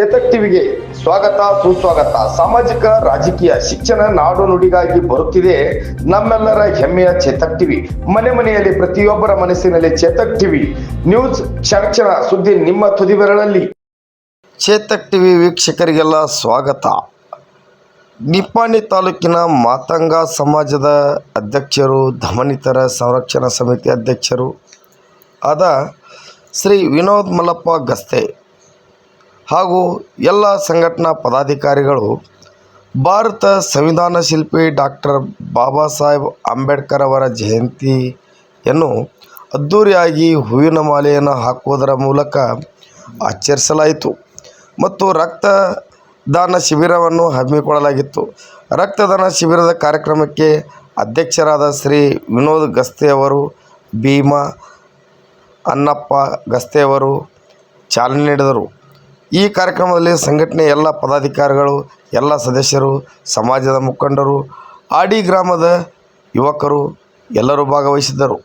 ಚೇತಕ್ ಟಿವಿಗೆ ಸ್ವಾಗತ, ಸುಸ್ವಾಗತ. ಸಾಮಾಜಿಕ, ರಾಜಕೀಯ, ಶಿಕ್ಷಣ ನಾಡು ನುಡಿಗಾಗಿ ಬರುತ್ತಿದೆ ನಮ್ಮೆಲ್ಲರ ಹೆಮ್ಮೆಯ ಚೇತಕ್ ಟಿವಿ. ಮನೆ ಮನೆಯಲ್ಲಿ ಪ್ರತಿಯೊಬ್ಬರ ಮನಸ್ಸಿನಲ್ಲಿ ಚೇತಕ್ ಟಿವಿ. ನ್ಯೂಸ್ ಕ್ಷಣ ಸುದ್ದಿ ನಿಮ್ಮ ತುದಿಬೆರಳಲ್ಲಿ ಚೇತಕ್ ಟಿವಿ ವೀಕ್ಷಕರಿಗೆಲ್ಲ ಸ್ವಾಗತ. ನಿಪ್ಪಾಣಿ ತಾಲೂಕಿನ ಮಾತಂಗ ಸಮಾಜದ ಅಧ್ಯಕ್ಷರು, ಧಮನಿತರ ಸಂರಕ್ಷಣಾ ಸಮಿತಿ ಅಧ್ಯಕ್ಷರು ಆದ ಶ್ರೀ ವಿನೋದ್ ಮಲ್ಲಪ್ಪ ಗಸ್ತೆ ಹಾಗೂ ಎಲ್ಲ ಸಂಘಟನಾ ಪದಾಧಿಕಾರಿಗಳು, ಭಾರತ ಸಂವಿಧಾನ ಶಿಲ್ಪಿ ಡಾಕ್ಟರ್ ಬಾಬಾ ಸಾಹೇಬ್ ಅಂಬೇಡ್ಕರ್ ಅವರ ಜಯಂತಿಯನ್ನು ಅದ್ಧೂರಿಯಾಗಿ ಹೂವಿನ ಮಾಲೆಯನ್ನು ಹಾಕುವುದರ ಮೂಲಕ ಆಚರಿಸಲಾಯಿತು ಮತ್ತು ರಕ್ತದಾನ ಶಿಬಿರವನ್ನು ಹಮ್ಮಿಕೊಳ್ಳಲಾಗಿತ್ತು. ರಕ್ತದಾನ ಶಿಬಿರದ ಕಾರ್ಯಕ್ರಮಕ್ಕೆ ಅಧ್ಯಕ್ಷರಾದ ಶ್ರೀ ವಿನೋದ್ ಗಸ್ತೆಯವರು ಭೀಮಾ ಅನ್ನಪ್ಪ ಗಸ್ತೆಯವರು ಚಾಲನೆ ನೀಡಿದರು. ಈ ಕಾರ್ಯಕ್ರಮದಲ್ಲಿ ಸಂಘಟನೆ ಎಲ್ಲ ಪದಾಧಿಕಾರಿಗಳು ಎಲ್ಲ ಸದಸ್ಯರು ಸಮಾಜದ ಮುಖಂಡರು ಆಡಿ ಗ್ರಾಮದ ಯುವಕರು ಎಲ್ಲರೂ ಭಾಗವಹಿಸಿದ್ದರು.